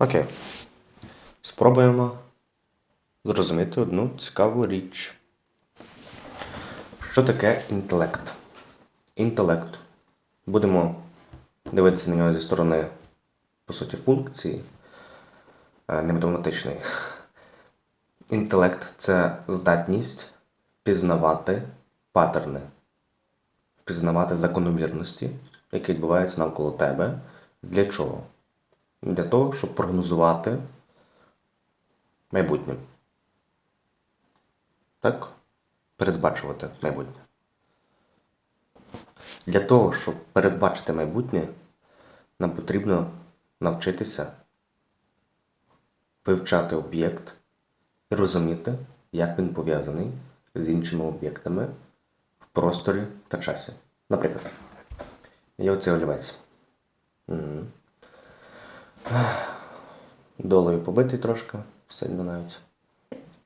Окей. Спробуємо зрозуміти одну цікаву річ. Що таке інтелект? Інтелект. Будемо дивитися на нього зі сторони, по суті, функції, е, не математичної. Інтелект це здатність пізнавати паттерни, впізнавати закономірності, які відбуваються навколо тебе. Для чого? Для того, щоб прогнозувати майбутнє. Так? Передбачувати майбутнє. Для того, щоб передбачити майбутнє, нам потрібно навчитися вивчати об'єкт і розуміти, як він пов'язаний з іншими об'єктами в просторі та часі. Наприклад, є оцей олівець. Долею побитий трошки, сильно навіть.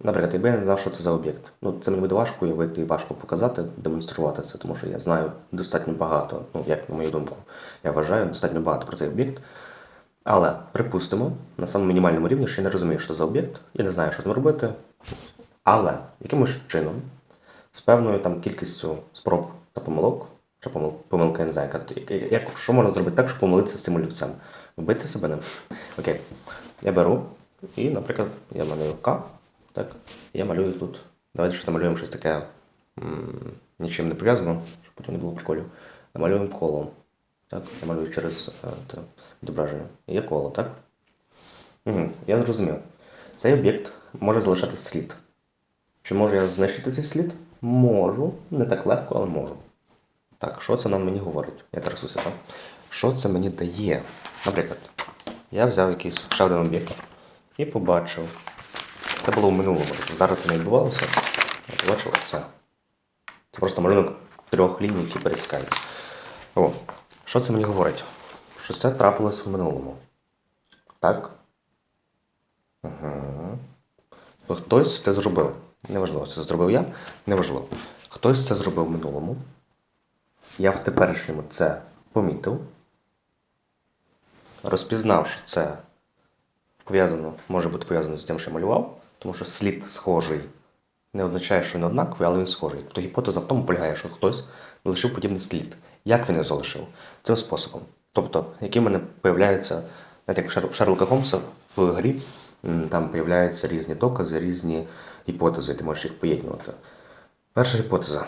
Наприклад, якби я не знав, що це за об'єкт. Ну, це мені буде важко уявити і важко показати, демонструвати це, тому що я знаю достатньо багато, ну, як на мою думку, я вважаю достатньо багато про цей об'єкт. Але припустимо, на самому мінімальному рівні, що я не розумію, що це за об'єкт, я не знаю, що з ним робити. Але якимось чином, з певною там кількістю спроб та помилок, чи помил, помилка, я не знаю, як, як- що можна зробити так, щоб помилитися з цим олівцем? Вбити себе ним? Окей. Я беру і, наприклад, я малюю К, так, я малюю тут. Давайте що намалюємо щось таке м, нічим не пов'язано, щоб потім не було приколів. Намалюємо коло. Так, я малюю через е, відображення. Є коло, так? Угу, я зрозумів. Цей об'єкт може залишати слід. Чи можу я знищити цей слід? Можу. Не так легко, але можу. Так, що це нам мені говорить? Я трясуся, так? Що це мені дає? Наприклад, я взяв якийсь ще один об'єкт і побачив. Це було в минулому. Зараз це не відбувалося. Я побачив оце. Це просто малюнок трьох ліній, які пересікаються. О, що це мені говорить? Що це трапилось в минулому. Так? Угу. Хтось це зробив. Неважливо, це зробив я, неважливо. Хтось це зробив в минулому. Я в теперішньому це помітив. Розпізнав, що це пов'язано, може бути пов'язано з тим, що я малював, тому що слід схожий. Не означає, що він однаковий, але він схожий. Тобто гіпотеза в тому полягає, що хтось залишив подібний слід. Як він його залишив? Цим способом. Тобто, які в мене появляються, знаєте, як в Шерлока Холмса в грі, там появляються різні докази, різні гіпотези, ти можеш їх поєднувати. Перша гіпотеза.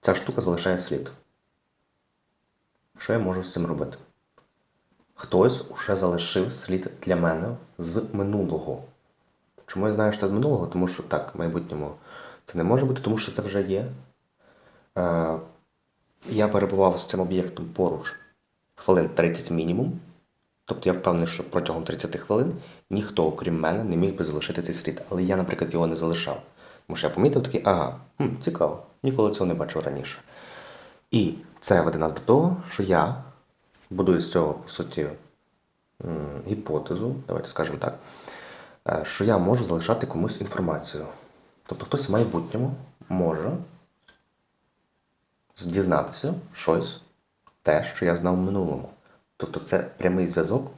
Ця штука залишає слід. Що я можу з цим робити? Хтось уже залишив слід для мене з минулого. Чому я знаю, що це з минулого? Тому що так, в майбутньому це не може бути, тому що це вже є. Е, я перебував з цим об'єктом поруч хвилин 30 мінімум. Тобто я впевнений, що протягом 30 хвилин ніхто, окрім мене, не міг би залишити цей слід. Але я, наприклад, його не залишав. Тому що я помітив такий, ага, хм, цікаво, ніколи цього не бачив раніше. І це веде нас до того, що я будую з цього, по суті, гіпотезу, давайте скажемо так, е, що я можу залишати комусь інформацію. Тобто хтось в майбутньому може дізнатися щось, те, що я знав в минулому. Тобто це прямий зв'язок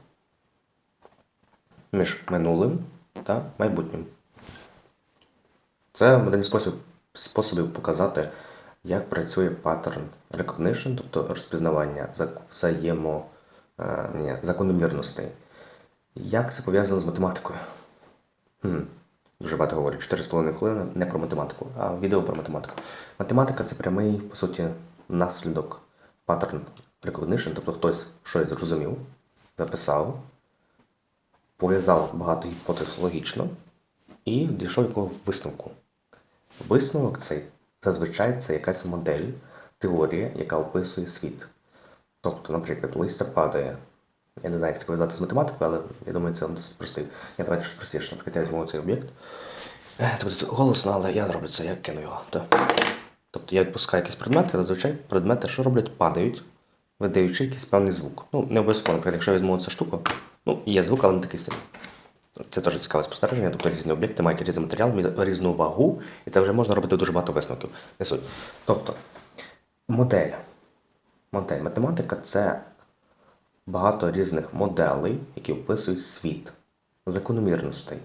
між минулим та майбутнім. Це один спосіб, способів показати, як працює паттерн recognition, тобто розпізнавання за- взаємо, е, ні, закономірностей. Як це пов'язано з математикою? Хм, дуже багато говорю. 4,5 хвилини не про математику, а відео про математику. Математика це прямий, по суті, наслідок паттерн recognition, тобто хтось щось зрозумів, записав, пов'язав багато гіпотез логічно і дійшов до висновку. Висновок цей зазвичай це якась модель, теорія, яка описує світ. Тобто, наприклад, листя падає. Я не знаю, як це пов'язати з математикою, але я думаю, це досить простий. Я давайте щось простіше. Наприклад, я візьму цей об'єкт. Е, Це буде голосно, але я зроблю це, я кину його. Тобто я відпускаю якісь предмети, зазвичай предмети, що роблять, падають, видаючи якийсь певний звук. Ну, не обов'язково, наприклад, якщо я візьму цю штуку, ну, є звук, але не такий сильний. Це теж цікаве спостереження, тобто різні об'єкти мають різний матеріал, різну вагу, і це вже можна робити дуже багато висновків. Не суть. Тобто, модель. Модель. Математика це багато різних моделей, які описують світ, закономірностей.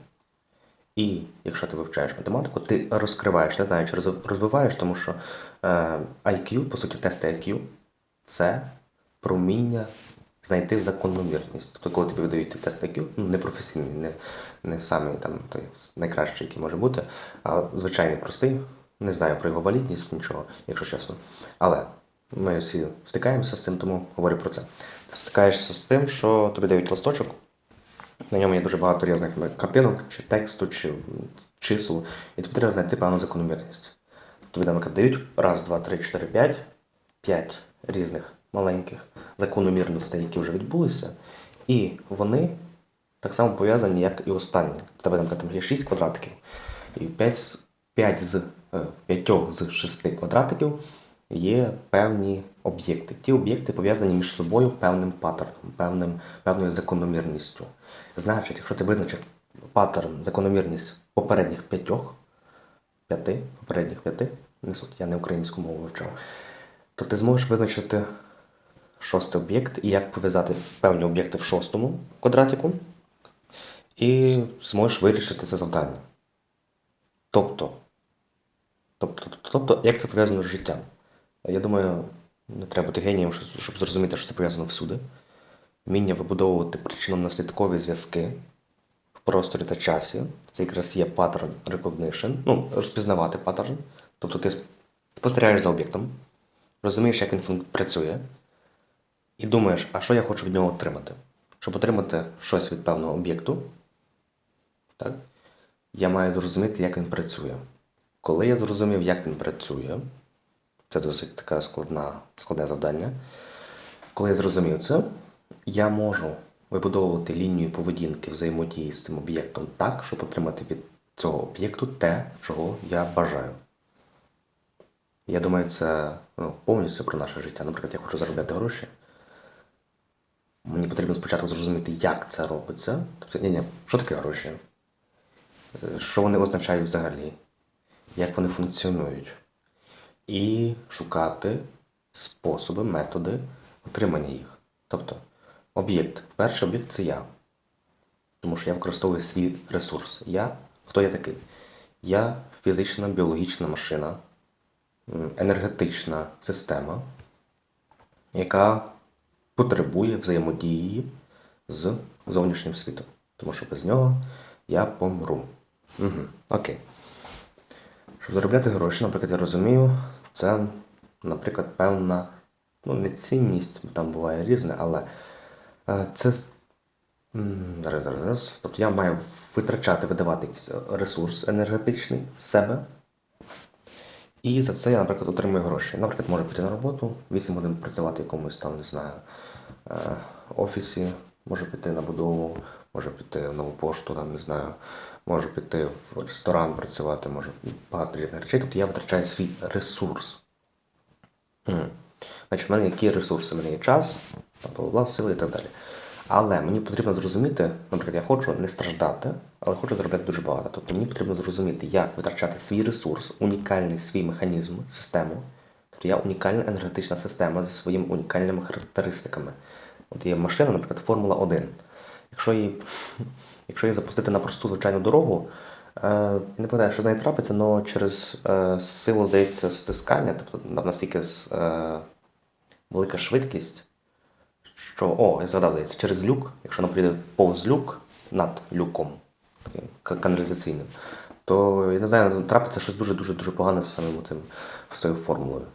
І якщо ти вивчаєш математику, ти розкриваєш, не знаю, чи розвиваєш, тому що е, IQ, по суті, тести IQ це про вміння знайти закономірність. Тобто, коли тобі видають тест IQ, ну не професійний, не, не самий там той найкращий, який може бути, а звичайний простий. Не знаю про його валідність, нічого, якщо чесно. Але ми всі стикаємося з цим, тому говорю про це. Ти стикаєшся з тим, що тобі дають листочок, на ньому є дуже багато різних картинок, чи тексту, чи чисел, і тобі треба знайти певну закономірність. Тобі, наприклад, дають раз, два, три, чотири, п'ять, п'ять різних маленьких закономірностей, які вже відбулися, і вони так само пов'язані, як і останні. Наприклад, там є 6 квадратиків, і 5, з- 5 з 5 з 6 квадратиків є певні об'єкти. Ті об'єкти пов'язані між собою певним паттерном, певним, певною закономірністю. Значить, якщо ти визначив паттерн, закономірність попередніх п'ятьох, п'яти, попередніх п'яти, не суть, я не українську мову вивчав, то ти зможеш визначити шостий об'єкт і як пов'язати певні об'єкти в шостому квадратику, і зможеш вирішити це завдання. Тобто, тобто, тобто, як це пов'язано з життям? Я думаю, не треба бути генієм, щоб- зрозуміти, що це пов'язано всюди. Вміння вибудовувати причинно-наслідкові зв'язки в просторі та часі. Це якраз є паттерн recognition, ну, розпізнавати паттерн. Тобто ти спостерігаєш за об'єктом, розумієш, як він працює, і думаєш, а що я хочу від нього отримати? Щоб отримати щось від певного об'єкту, так, я маю зрозуміти, як він працює. Коли я зрозумів, як він працює, це досить таке складна, складне завдання. Коли я зрозумів це, я можу вибудовувати лінію поведінки взаємодії з цим об'єктом так, щоб отримати від цього об'єкту те, чого я бажаю. Я думаю, це ну, повністю про наше життя. Наприклад, я хочу заробляти гроші. Мені потрібно спочатку зрозуміти, як це робиться. Тобто, ні, ні, що таке гроші? Е, Що вони означають взагалі? Як вони функціонують? І шукати способи, методи отримання їх. Тобто, об'єкт. Перший об'єкт це я. Тому що я використовую свій ресурс. Я хто я такий? Я фізична, біологічна машина, енергетична система, яка потребує взаємодії з зовнішнім світом. Тому що без нього я помру. Угу. Окей. Щоб заробляти гроші, наприклад, я розумію, це, наприклад, певна, ну, не цінність, там буває різне, але е, це зараз, зараз, зараз. Тобто я маю витрачати, видавати якийсь ресурс енергетичний в себе. І за це я, наприклад, отримую гроші. Наприклад, можу піти на роботу, 8 годин працювати якомусь там, не знаю, е, офісі, можу піти на будову, можу піти в нову пошту, там, не знаю, можу піти в ресторан працювати, можу багато різних речей. Тобто я витрачаю свій ресурс. Мгм. Значить, в мене які ресурси? У мене є час, там, бла, бла, сили і так далі. Але мені потрібно зрозуміти, наприклад, я хочу не страждати, але хочу заробляти дуже багато. Тобто мені потрібно зрозуміти, як витрачати свій ресурс, унікальний свій механізм, систему. Тобто я унікальна енергетична система зі своїми унікальними характеристиками. От є машина, наприклад, Формула 1. Якщо її, якщо її запустити на просту звичайну дорогу, е, я не пам'ятаю, що з нею трапиться, але через е, силу, здається, стискання, тобто на- настільки е, велика швидкість, що, о, я згадав, здається, через люк, якщо вона прийде повз люк над люком каналізаційним, то я не знаю, трапиться щось дуже-дуже дуже погане з самим цим з цією формулою.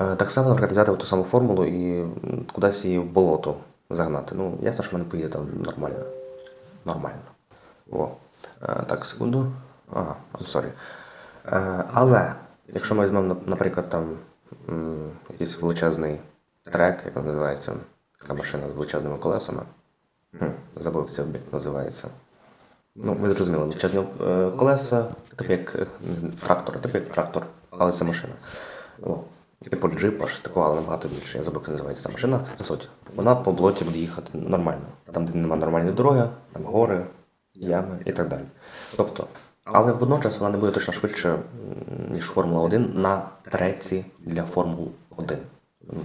Е, Так само, наприклад, взяти ту саму формулу і кудись її в болото загнати. Ну, ясно, що в мене поїде там нормально. Нормально. О. Е, Так, секунду. Ага, I'm sorry. Е, Але, якщо ми візьмемо, наприклад, там якийсь величезний трек, як називається, така машина з величезними колесами. Забув, цей об'єкт називається. Ну, ви зрозуміли, величезні е, колеса, типу як е, трактор, типу як трактор, але це машина. О, типу джипа, щось такого, але набагато більше. Я забув, як називається ця машина. По. Вона по блоті буде їхати нормально. Там, де немає нормальної дороги, там гори, ями і так далі. Тобто, але водночас вона не буде точно швидше, ніж Формула 1 на треці для Формул 1. Ну,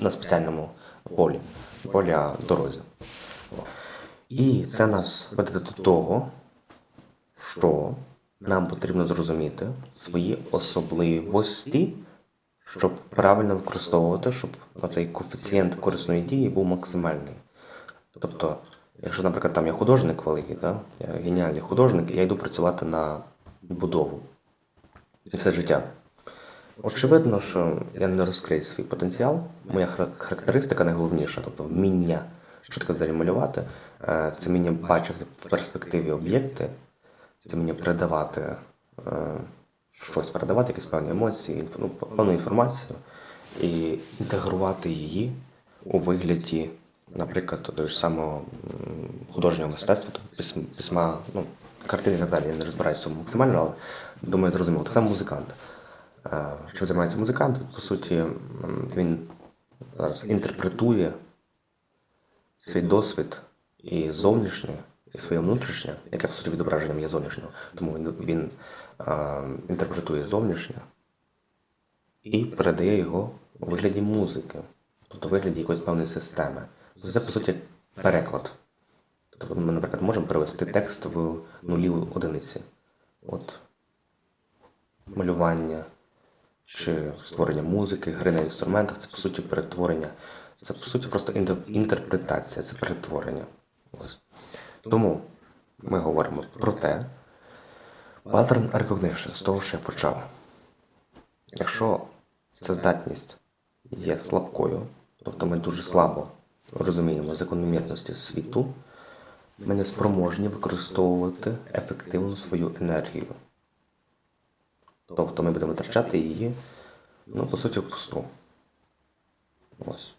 на спеціальному полі. А дорозі. І це нас веде до того, що нам потрібно зрозуміти свої особливості, щоб правильно використовувати, щоб оцей коефіцієнт корисної дії був максимальний. Тобто, якщо, наприклад, там я художник великий, да? я геніальний художник, і я йду працювати на будову все життя. Очевидно, що я не розкрию свій потенціал. Моя характеристика найголовніша, тобто вміння, що таке взагалі малювати, е, це вміння бачити в перспективі об'єкти, це вміння передавати е, щось, передавати якісь певні емоції, ну, певну інформацію і інтегрувати її у вигляді, наприклад, того ж самого художнього мистецтва, письма, ну, картини і так далі. Я не розбираюся максимально, але думаю, зрозуміло. Так само музикант. Е, Чим займається музикант? По суті, він зараз інтерпретує свій досвід і зовнішнє, і своє внутрішнє, яке по суті відображенням є зовнішнього. Тому він, він е, інтерпретує зовнішнє і передає його у вигляді музики, тобто у вигляді якоїсь певної системи. Це по суті переклад. Тобто ми, наприклад, можемо перевести текст в нулі одиниці. От малювання чи створення музики, гри на інструментах це по суті перетворення. Це по суті просто інтерпретація, це перетворення. Ось. Тому ми говоримо про те, pattern recognition, з того, що я почав. Якщо ця здатність є слабкою, тобто ми дуже слабо розуміємо закономірності світу, ми не спроможні використовувати ефективно свою енергію. Тобто ми будемо витрачати її, ну, по суті, впусту. Ось.